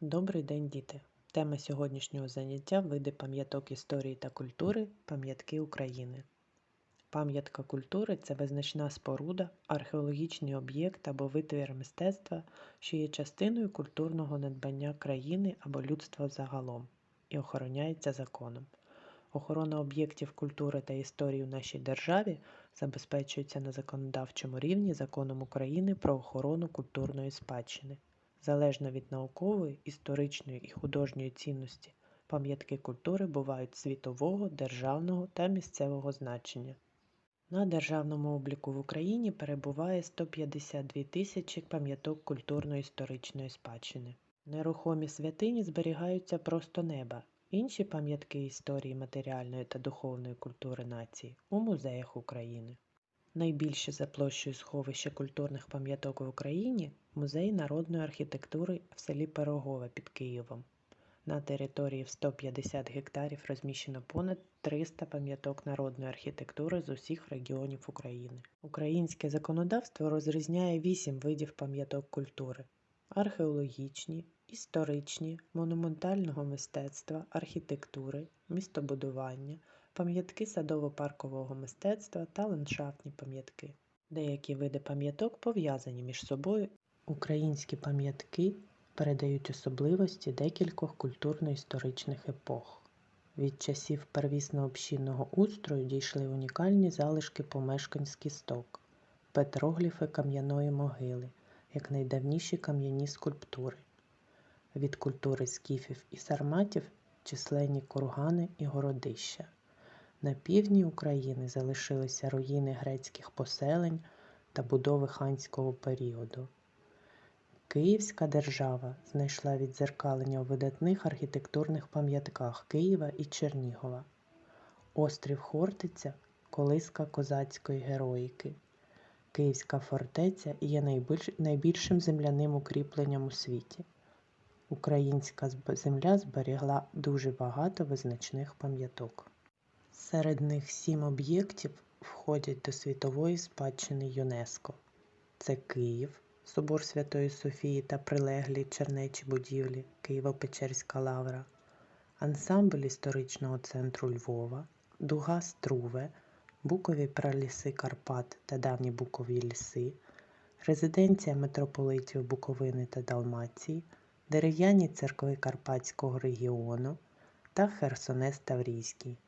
Добрий день, діти! Тема сьогоднішнього заняття види пам'яток історії та культури пам'ятки України. Пам'ятка культури це визначна споруда, археологічний об'єкт або витвір мистецтва, що є частиною культурного надбання країни або людства загалом і охороняється законом. Охорона об'єктів культури та історії в нашій державі забезпечується на законодавчому рівні законом України про охорону культурної спадщини. Залежно від наукової, історичної і художньої цінності, пам'ятки культури бувають світового, державного та місцевого значення. На державному обліку в Україні перебуває 152 тисячі пам'яток культурно-історичної спадщини. Нерухомі святині зберігаються просто неба. Інші пам'ятки історії матеріальної та духовної культури нації у музеях України. Найбільше за площею сховище культурних пам'яток в Україні музей народної архітектури в селі Пирогове під Києвом. На території в 150 гектарів розміщено понад 300 пам'яток народної архітектури з усіх регіонів України. Українське законодавство розрізняє 8 видів пам'яток культури: археологічні, історичні, монументального мистецтва, архітектури, містобудування, пам'ятки садово-паркового мистецтва та ландшафтні пам'ятки. Деякі види пам'яток пов'язані між собою. Українські пам'ятки передають особливості декількох культурно-історичних епох. Від часів первісно-общинного устрою дійшли унікальні залишки помешкань з кісток, петрогліфи кам'яної могили, як найдавніші кам'яні скульптури. Від культури скіфів і сарматів численні кургани і городища. На півдні України залишилися руїни грецьких поселень та будови ханського періоду. Київська держава знайшла віддзеркалення у видатних архітектурних пам'ятках Києва і Чернігова. Острів Хортиця колиска козацької героїки. Київська фортеця є найбільш, найбільшим земляним укріпленням у світі. Українська земля зберігла дуже багато визначних пам'яток. Серед них сім об'єктів входять до світової спадщини ЮНЕСКО. Це Київ, Собор Святої Софії та прилеглі чернечі будівлі Києво-Печерська лавра, ансамбль історичного центру Львова, Дуга Струве, Букові праліси Карпат та давні Букові ліси, резиденція митрополитів Буковини та Далмації, дерев'яні церкви Карпатського регіону та Херсонес Таврійський.